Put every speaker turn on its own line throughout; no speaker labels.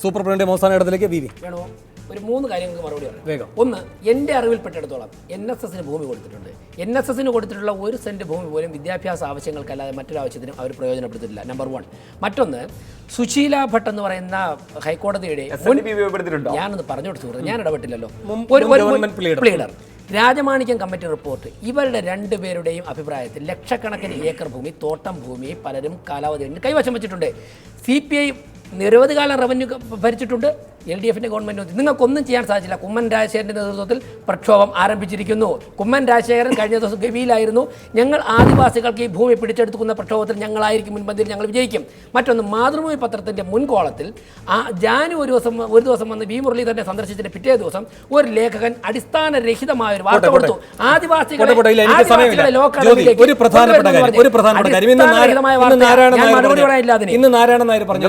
Super print അവസാന ഇടത്തിലേക്ക് V V.
വേണോ? ഒരു മൂന്ന് കാര്യങ്ങൾക്ക് മറുപടി പറയാം.
വേഗം.
ഒന്ന് എന്റെ അറിവിൽപ്പെട്ടിടത്തോളം എൻ എസ് എസിന് ഭൂമി കൊടുത്തിട്ടുണ്ട്. എൻ എസ് എസിന് കൊടുത്തിട്ടുള്ള ഒരു സെന്റ് ഭൂമി പോലും വിദ്യാഭ്യാസ ആവശ്യങ്ങൾക്കല്ലാതെ മറ്റൊരു ആവശ്യത്തിനും അവർ പ്രയോജനപ്പെടുത്തിയിട്ടില്ല നമ്പർ വൺ മറ്റൊന്ന് സുശീല ഭട്ട് എന്ന് പറയുന്ന ഹൈക്കോടതിയുടെ ഞാനൊന്ന് പറഞ്ഞു കൊടുത്തു ഞാൻ ഇടപെട്ടില്ലല്ലോ. ഒരു
പ്ലീഡർ.
Rajamanikyam committee report. ഇവരുടെ രണ്ടുപേരുടെയും അഭിപ്രായത്തിൽ ലക്ഷക്കണക്കിന് ഏക്കർ ഭൂമി തോട്ടം ഭൂമി പലരും കാലാവധി കൈവശം വെച്ചിട്ടുണ്ട്. സി പി ഐ നിരവധി കാലം റവന്യൂ ഭരിച്ചിട്ടുണ്ട്. എൽ ഡി എഫിന്റെ ഗവൺമെന്റ് വന്നു നിങ്ങൾക്കൊന്നും ചെയ്യാൻ സാധിച്ചില്ല. കുമ്മൻ രാജശേഖരന്റെ നേതൃത്വത്തിൽ പ്രക്ഷോഭം ആരംഭിച്ചിരിക്കുന്നു. കുമ്മൻ രാജശേഖരൻ കഴിഞ്ഞ ദിവസം ഗവിയിലായിരുന്നു. ഞങ്ങൾ ആദിവാസികൾക്ക് ഈ ഭൂമി പിടിച്ചെടുക്കുന്ന പ്രക്ഷോഭത്തിൽ ഞങ്ങളായിരിക്കും മുൻപന്തിയിൽ ഞങ്ങൾ വിജയിക്കും. മറ്റൊന്ന് മാതൃഭൂമി പത്രത്തിന്റെ മുൻകോളത്തിൽ ആ ജാനു ഒരു ദിവസം ഒരു ദിവസം വന്ന് വി മുരളീധരനെ സന്ദർശിച്ചിട്ട് പിറ്റേ ദിവസം ഒരു ലേഖകൻ അടിസ്ഥാനരഹിതമായ ഒരു വാർത്ത കൊടുത്തു. ആദിവാസികളെ
ഒരു പ്രധാനപ്പെട്ട കാര്യം ഒരു പ്രധാനപ്പെട്ട കാര്യം. ഇന്ന് നാരായണ- നായർ പറഞ്ഞു. ഇന്ന് നാരായണ നായർ പറഞ്ഞ.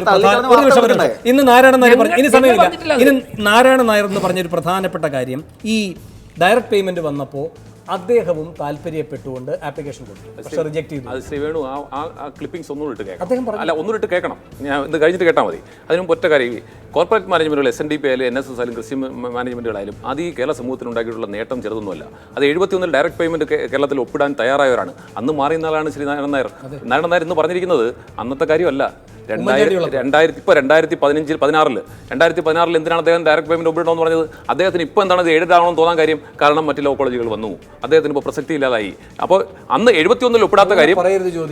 ഇന്ന് നാരായണ നായർ പറഞ്ഞു. ഇനി സമയമില്ല. ഇന്ന് നാരായണ നായർ എന്ന് പറഞ്ഞൊരു പ്രധാനപ്പെട്ട കാര്യം ഈ ഡയറക്ട് പേയ്മെന്റ് വന്നപ്പോൾ അദ്ദേഹവും താല്പര്യപ്പെട്ടുകൊണ്ട് ആപ്ലിക്കേഷൻ കൊടുത്തു. പക്ഷെ റിജക്ട് ചെയ്തു.
അത് ശ്രീ വേണു ആ ആ- ക്ലിപ്പിംഗ്സ് ഒന്നുകൂടി ഇട്ട്
അദ്ദേഹം
കേൾക്കണം
പറഞ്ഞു.
അല്ല ഒന്നുകൂടി ഇട്ട് കേൾക്കണം. ഞാൻ ഇത് കഴിഞ്ഞിട്ട് കേട്ടാൽ മതി. അതിനും ഒറ്റ കാര്യം കോർപ്പറേറ്റ് മാനേജ്മെന്റുകൾ എസ് എൻ ഡി പി ആയാലും എൻ എസ് എസ് ആയാലും കൃഷി മ- മാനേജ്മെന്റുകളായാലും അത് ഈ കേരള സമൂഹത്തിന് ഉണ്ടാക്കിയിട്ടുള്ള നേട്ടം ചെറുതൊന്നുമല്ല. അത് എഴുപത്തിയൊന്നിൽ ഡയറക്റ്റ് പേയ്മെന്റ് കേരളത്തിൽ ഒപ്പിടാൻ തയ്യാറായവരാണ്. അന്ന് മാറിയ നാളാണ് ശ്രീ നാരായണ നായർ. നാരായണ നായർ ഇന്ന് പറഞ്ഞിരിക്കുന്നത് അന്നത്തെ കാര്യമല്ല. രണ്ടായിരത്തി രണ്ടായിരത്തി ഇപ്പോൾ രണ്ടായിരത്തി പതിനഞ്ചിൽ പതിനാറിൽ രണ്ടായിരത്തി പതിനാറിൽ എന്തിനാണ് അദ്ദേഹം ഡയറക്ട് പേയ്മെന്റ് ഒപ്പിടണമെന്ന് പറഞ്ഞത്? അദ്ദേഹത്തിന് ഇപ്പോൾ എന്താണ് ഇത് എഴുതാണെന്ന് തോന്നാൻ കാര്യം കാരണം മറ്റ് ലോ കോളേജുകൾ വന്നു. അദ്ദേഹത്തിന് ഇപ്പോൾ പ്രസക്തി ഇല്ലാതായി. അപ്പോൾ അന്ന് എഴുപത്തിയൊന്നിൽ ഒപ്പിടാത്ത കാര്യം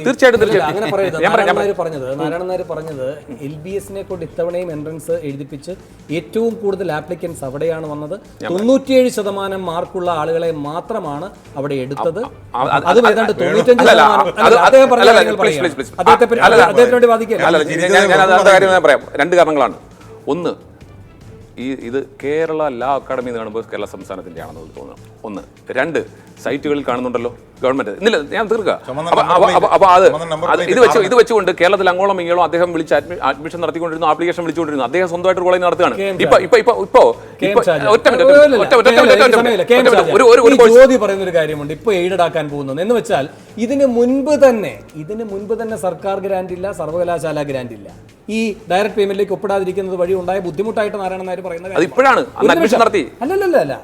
തീർച്ചയായിട്ടും തീർച്ചയായിട്ടും. ഞാൻ പറയാം,
നാരായണ നായർ പറഞ്ഞത് നാരായണ നായർ പറഞ്ഞത് എൽ ബി എസിനെ കൊണ്ട് ഇത്തവണയും എൻട്രൻസ് എഴുതിപ്പിച്ച് ഏറ്റവും കൂടുതൽ ആപ്ലിക്കൻസ് അവിടെയാണ് വന്നത്. തൊണ്ണൂറ്റിയേഴ് ശതമാനം മാർക്കുള്ള ആളുകളെ മാത്രമാണ് അവിടെ എടുത്തത്.
അത്
ഏതാണ്ട് തൊണ്ണൂറ്റഞ്ച് ശതമാനം. അദ്ദേഹത്തെ പറ്റി-
അല്ലല്ല,
അദ്ദേഹത്തിന് വേണ്ടി വാദിക്കുക
ഞാൻ- അടുത്ത കാര്യം ഞാൻ പറയാം. രണ്ട് കാരണങ്ങളാണ്. ഒന്ന് ഈ ഇത് കേരള ലാ അക്കാഡമി എന്ന് കാണുമ്പോൾ കേരള സംസ്ഥാനത്തിന്റെ ആണെന്ന് തോന്നുന്നു. ഒന്ന്. രണ്ട് സൈറ്റുകളിൽ കാണുന്നുണ്ടല്ലോ ഗവൺമെന്റ്. ഇന്നില്ല ഞാൻ തീർക്കാം അപ്പോൾ അത് ഇത് വെച്ച് ഇത് വെച്ചുകൊണ്ട് കേരളത്തിൽ അങ്ങോളം ഇങ്ങോളം അദ്ദേഹം വിളിച്ച് അഡ്മിഷൻ നടത്തിക്കൊണ്ടിരുന്നു ആപ്ലിക്കേഷൻ വിളിച്ചുകൊണ്ടിരുന്നു. അദ്ദേഹം സ്വന്തമായിട്ട് കോളേജ് നടത്തുകയാണ്. ഇപ്പൊ ഇപ്പൊ ഇപ്പൊ ഇപ്പൊ. ഒറ്റ മിനിറ്റ്
പറയുന്ന ഒരു കാര്യമുണ്ട്. ഇപ്പൊ എയ്ഡഡ് ആക്കാൻ പോകുന്നത് എന്ന് വെച്ചാൽ ഇതിന് മുൻപ് തന്നെ ഇതിന് മുൻപ് തന്നെ സർക്കാർ ഗ്രാന്റ് ഇല്ല സർവകലാശാല ഗ്രാന്റ് ഇല്ല. ഈ ഡയറക്ട് പേയ്മെന്റിലേക്ക് ഒപ്പിടാതിരിക്കുന്നത് വഴി ഉണ്ടായ ബുദ്ധിമുട്ടായിട്ട് നാരായണ നായർ പറയുന്നത് അല്ലല്ല അല്ല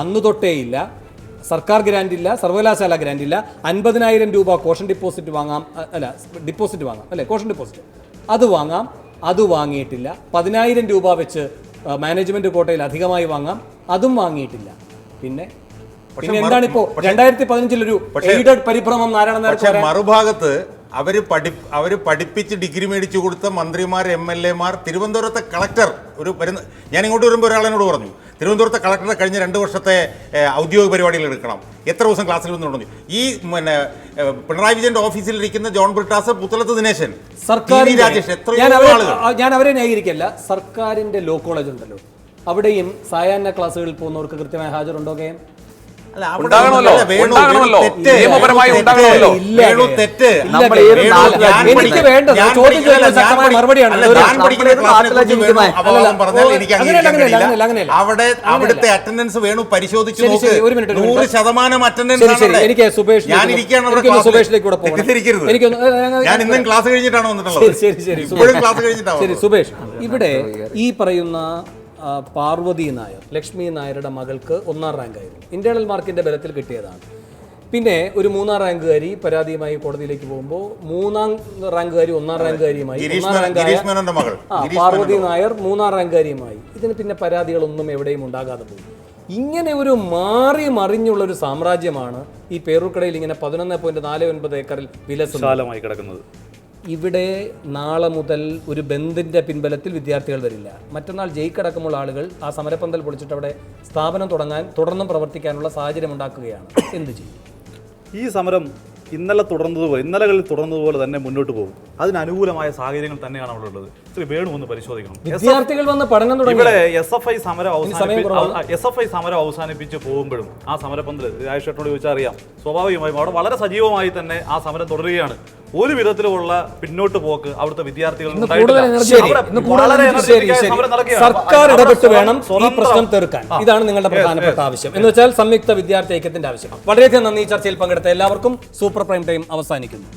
അന്ന് തൊട്ടേ ഇല്ല. സർക്കാർ ഗ്രാൻഡ് ഇല്ല സർവകലാശാല ഗ്രാൻഡ് ഇല്ല. അൻപതിനായിരം രൂപ കോഷൻ ഡിപ്പോസിറ്റ് വാങ്ങാം അല്ല ഡിപ്പോസിറ്റ് വാങ്ങാം അല്ലേ? Caution deposit. അത് വാങ്ങാം അത് വാങ്ങിയിട്ടില്ല. പതിനായിരം രൂപ വെച്ച് മാനേജ്മെന്റ് കോട്ടയിൽ അധികമായി വാങ്ങാം അതും വാങ്ങിയിട്ടില്ല. പിന്നെ പിന്നെ എന്താണ് ഇപ്പോ രണ്ടായിരത്തി പതിനഞ്ചിലൊരു
ഒരു
എയ്ഡഡ് പരിഭ്രമം നാരായണ
മറുഭാഗത്ത് അവർ പഠി അവർ പഠിപ്പിച്ച് ഡിഗ്രി മേടിച്ചു കൊടുത്ത മന്ത്രിമാർ എം എൽ എമാർ തിരുവനന്തപുരത്തെ കളക്ടർ ഒരു വരുന്ന ഞാൻ ഇങ്ങോട്ട് വരുമ്പോൾ ഒരാളെന്നോട് പറഞ്ഞു തിരുവനന്തപുരത്തെ കളക്ടറെ കഴിഞ്ഞ രണ്ട് വർഷത്തെ ഔദ്യോഗിക പരിപാടികൾ എടുക്കണം. എത്ര ദിവസം ക്ലാസ്സിൽ വന്ന് തുടങ്ങി? ഈ പിന്നെ പിണറായി വിജയന്റെ ഓഫീസിലിരിക്കുന്ന ജോൺ ബ്രിട്ടാസ് പുത്തലത്ത് ദിനേശൻ
സർക്കാർ
രാജേഷ് എത്രയോ
ഞാൻ അവരെ ന്യായീകരിക്കല്ല. സർക്കാരിന്റെ ലോ കോളേജ് ഉണ്ടല്ലോ. അവിടെയും സായാഹ്ന ക്ലാസ്സുകളിൽ പോകുന്നവർക്ക് കൃത്യമായ ഹാജരുണ്ടോ കെ
ഉണ്ടാകണമല്ലോ, ഉണ്ടാകണമല്ലോ.
തെറ്റ്.
നിയമപരമായി
വേണു
ഉണ്ടാകണമല്ലോ.
തെറ്റ്. വേണു തെറ്റ്
നമ്മൾ
കെ എം.
ഏത്
വേണു,
നാട്ടിലാണ്
ഞാൻ
എനിക്ക്
പഠിക്കുന്ന- ഞാൻ
ചോദ്യം ചോദിക്കുന്ന
ഞാൻ
ശക്തമായ
പഠി-
മറുപടിയാണ്
അല്ല,
ഒരു-
ഞാൻ പഠിക്കുന്ന
നമ്മുടെ
ക്ലാസ്സിനെ
നാട്ടിലെ
കുറിച്ച് വേണു
ജീവിക്കുന്ന-
അപവാദം
അല്ലല്ല,
പറഞ്ഞാൽ എനിക്ക്
അങ്ങനെയല്ല,
അംഗീകരിക്കാൻ
അങ്ങനെയല്ല,
കഴിയില്ല.
അങ്ങനെയല്ല.
അവിടെ അവിടുത്തെ അറ്റൻഡൻസ് വേണു പരിശോധിച്ച് നോക്ക് നൂറ്. ശതമാനം അറ്റൻഡൻസ്
എനിക്ക് സുബേഷ്
ഞാൻ ഇരിക്കുകയാണ്.
സുബേഷിലേക്ക് കൂടെ
തെറ്റിദ്ധരിക്കരുത്
ഏ,
ഞാൻ ഇന്നും ക്ലാസ് കഴിഞ്ഞിട്ടാണ് വന്നിട്ടുള്ളത്
ശരി ശരി ശരി സുബേഷ്.
ക്ലാസ് കഴിഞ്ഞിട്ടാണ്
സുബേഷ് ഇവിടെ ഈ പറയുന്ന പാർവതി നായർ ലക്ഷ്മി നായരുടെ മകൾക്ക് ഒന്നാം റാങ്ക് ആയിരുന്നു. ഇന്റേണൽ മാർക്കിന്റെ ബലത്തിൽ കിട്ടിയതാണ്. പിന്നെ ഒരു മൂന്നാം റാങ്കുകാരി പരാതിയുമായി കോടതിയിലേക്ക് പോകുമ്പോൾ മൂന്നാം റാങ്കുകാരി ഒന്നാം റാങ്കുകാരിയുമായി
ഗിരീഷ്
ഒന്നാം
മേനോൻ-
റാങ്കായ
ഗിരീഷ് മേനോന്റെ മകൾ.
ആ പാർവതി നായർ മൂന്നാം റാങ്കുകാരിയുമായി ഇതിന് പിന്നെ പരാതികളൊന്നും എവിടെയും ഉണ്ടാകാതെ പോയി. ഇങ്ങനെ ഒരു മാറി മറിഞ്ഞുള്ള ഒരു സാമ്രാജ്യമാണ് ഈ പേറുക്കടയിൽ ഇങ്ങനെ പതിനൊന്ന് പോയിന്റ് നാല് ഒൻപത് ഏക്കറിൽ
വിലസാലമായി കിടക്കുന്നത്.
ഇവിടെ നാളെ മുതൽ ഒരു ബന്ദിന്റെ പിൻബലത്തിൽ വിദ്യാർത്ഥികൾ വരില്ല. മറ്റന്നാൾ ജയിക്കടക്കമുള്ള ആളുകൾ ആ സമരപ്പന്തൽ പൊളിച്ചിട്ട് അവിടെ സ്ഥാപനം തുടങ്ങാൻ തുടർന്നും പ്രവർത്തിക്കാനുള്ള സാഹചര്യം ഉണ്ടാക്കുകയാണ്. എന്ത് ചെയ്യും?
ഈ സമരം ഇന്നലെ തുടർന്നതുപോലെ ഇന്നലകളിൽ തുടർന്നതുപോലെ തന്നെ മുന്നോട്ട് പോകും.
അതിനനുകൂലമായ സാഹചര്യങ്ങൾ തന്നെയാണ് അവിടെ ഉള്ളത്. ശ്രീ വേണു ഒന്ന് പരിശോധിക്കണം.
വിദ്യാർത്ഥികൾ വന്ന് പഠനം
ഇവിടെ എസ് എഫ് ഐ സമരം
കുറവാണ്.
എസ് എഫ് ഐ സമരം അവസാനിപ്പിച്ച് പോകുമ്പോഴും ആ സമരപന്തൽ രാജേഷേട്ടനോട് ചോദിച്ചാൽ അറിയാം. സ്വാഭാവികമായും അവിടെ വളരെ സജീവമായി തന്നെ ആ സമരം തുടരുകയാണ്. ഒരു വിധത്തിലുള്ള പിന്നോട്ട് പോക്ക് അവിടുത്തെ വിദ്യാർത്ഥികൾ.
സർക്കാർ ഇടപെട്ട് വേണം ഈ പ്രശ്നം തീർക്കാൻ. ഇതാണ് നിങ്ങളുടെ പ്രധാനപ്പെട്ട. ആവശ്യം. എന്ന് വെച്ചാൽ സംയുക്ത വിദ്യാർത്ഥി ഐക്യത്തിന്റെ ആവശ്യം വളരെയധികം നന്ദി ചർച്ചയിൽ പങ്കെടുത്ത എല്ലാവർക്കും സൂപ്പർ പ്രൈം ടൈം അവസാനിക്കുന്നു.